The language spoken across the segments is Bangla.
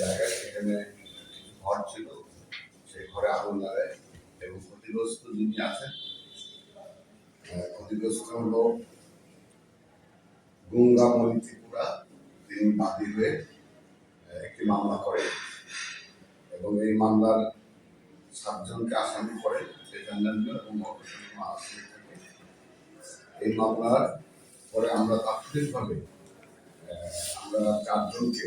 জায়গায় সেখানে ঘর ছিল, সেই ঘরে আগুন লাগায় এবং ক্ষতিগ্রস্ত যিনি আছেন ক্ষতিগ্রস্ত হলো গঙ্গামণি ত্রিপুরা, তিনি বাদী হয়ে একটি মামলা করে এবং এই মামলার সাতজনকে আসামি করে চেতনাঞ্জন এবং থাকে এই মামলার পরে আমরা তাৎক্ষণিকভাবে আমরা চারজনকে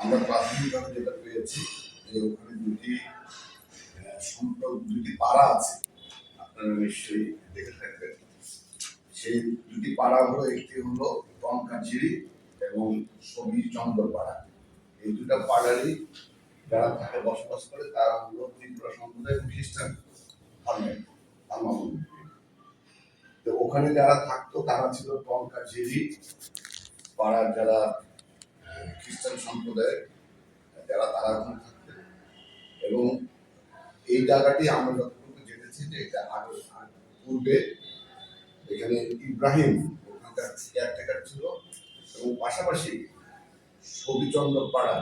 আমরা প্রাথমিকভাবে যেটা পেয়েছি যে ওখানে দুটি দুটি পাড়া আছে। আপনারা নিশ্চয়ই দেখে থাকবেন। সেই দুটি পাড়া হলো একটি হলো টঙ্কাঝিরি এবং সবি চন্দ্র পাড়া এই দুটা পাড়ারই যারা থাকে, বসবাস করে, তারা হলো ত্রিপুরা সম্প্রদায় খ্রিস্টান ধর্মের তো ওখানে যারা থাকতো, তারা ছিল টঙ্কাঝিরি পাড়ার যারা খ্রিস্টান সম্প্রদায়ের যারা তারা ওখানে থাকতেন। এবং এই জায়গাটি আমরা যতটুকু জেনেছি যে এটা আগে পূর্বে এখানে ইব্রাহিম ওখানকার কেয়ারটেকার ছিল এবং পাশাপাশি সবিচন্দ্র পাড়া,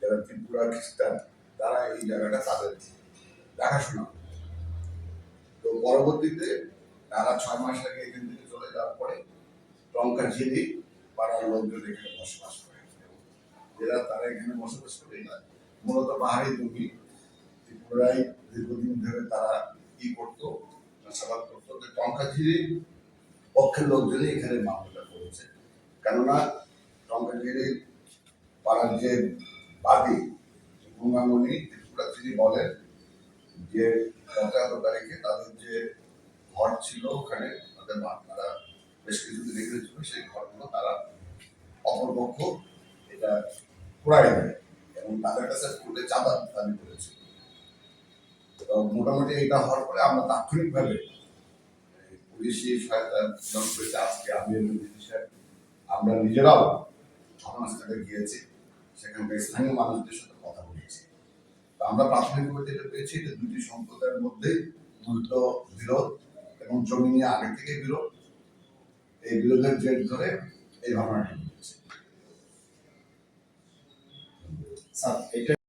যারা ত্রিপুরা খ্রিস্টান, তারা এই জায়গাটা তাদের দেখাশোনা তো পরবর্তীতে তারা ছয় মাস আগে এখান থেকে চলে যাওয়ার পরে লঙ্কা ঝিলি পাড়ার লোকজন এখানে বসবাস করে। যারা তারা এখানে বসবাস করে না। মূলত পাহাড়ি জমি ত্রিপুরায় দীর্ঘদিন ধরে তারা কি করতো, চাষাবাদ করতো। তো টঙ্কা ঝিলি পক্ষের লোকজনই এখানে মামলাটা করেছে। কেননা টঙ্কা ঝিলি পাড়ার যে বাদী, গঙ্গামণি ত্রিপুরা তিনি বলেন যে এত তারিখে তাদের যে ঘর ছিল ওখানে, তাদের মা- তারা বেশ কিছুদিন এখানে ছিল সেই ঘরগুলো তারা অপরপক্ষ এটা এবং তাদের কাছে ফুলে চাঁদা দাবি করেছিল তো মোটামুটি এটা হওয়ার পরে আমরা তাৎক্ষণিকভাবে পুলিশি সহায়তা করেছে আজকে আমি এবং আমরা নিজেরাও ঘটনাস্থলে গিয়েছি সেখানকার স্থানীয় মানুষদের সাথে কথা বলেছি। আমরা প্রাথমিকভাবে যেটা পেয়েছি, যে দুটি সম্প্রদায়ের মধ্যে দ্বৈত বিরোধ এবং জমি নিয়ে আগে থেকে বিরোধ, এই বিরোধের জের ধরে এই ঘটনাটি ঘটেছে। স্যার এটা